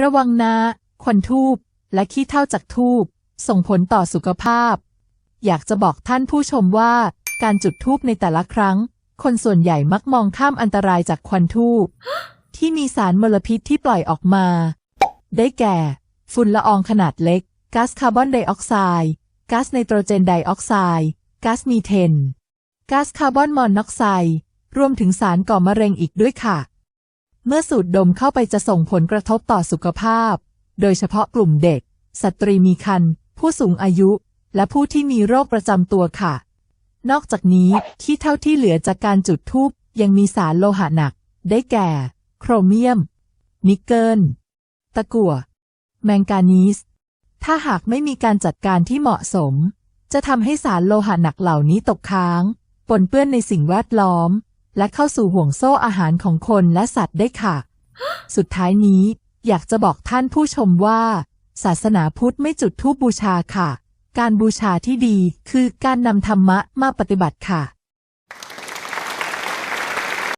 ระวังนะควันทูบและขี้เถ้าจากทูบส่งผลต่อสุขภาพ อยากจะบอกท่านผู้ชมว่า การจุดทูบในแต่ละครั้ง คนส่วนใหญ่มักมองข้ามอันตรายจากควันทูบที่มีสารมลพิษที่ปล่อยออกมา ได้แก่ ฝุ่นละอองขนาดเล็กก๊าซคาร์บอนไดออกไซด์ก๊าซไนโตรเจนไดออกไซด์ก๊าซมีเทนก๊าซคาร์บอนมอนอกไซด์รวมถึงสารก่อมะเร็งอีกด้วยค่ะ เมื่อสูดดมเข้าไปจะส่งผลกระทบต่อสุขภาพ โดยเฉพาะกลุ่มเด็ก สตรีมีครรภ์ผู้สูงอายุ และผู้ที่มีโรคประจำตัวค่ะ นอกจากนี้ขี้เท่าที่เหลือจากการจุดธูปยังมีสารโลหะหนัก ได้แก่ โครเมียม นิกเกิล ตะกั่ว แมงกานีส ถ้าหากไม่มีการจัดการที่เหมาะสม จะทำให้สารโลหะหนักเหล่านี้ตกค้าง ปนเปื้อนในสิ่งแวดล้อม และเข้าสู่ห่วงโซ่อาหารของคนและสัตว์ได้ค่ะ สุดท้ายนี้อยากจะบอกท่านผู้ชมว่า ศาสนาพุทธไม่จุดธูปบูชาค่ะ การบูชาที่ดีคือการนำธรรมะมาปฏิบัติค่ะ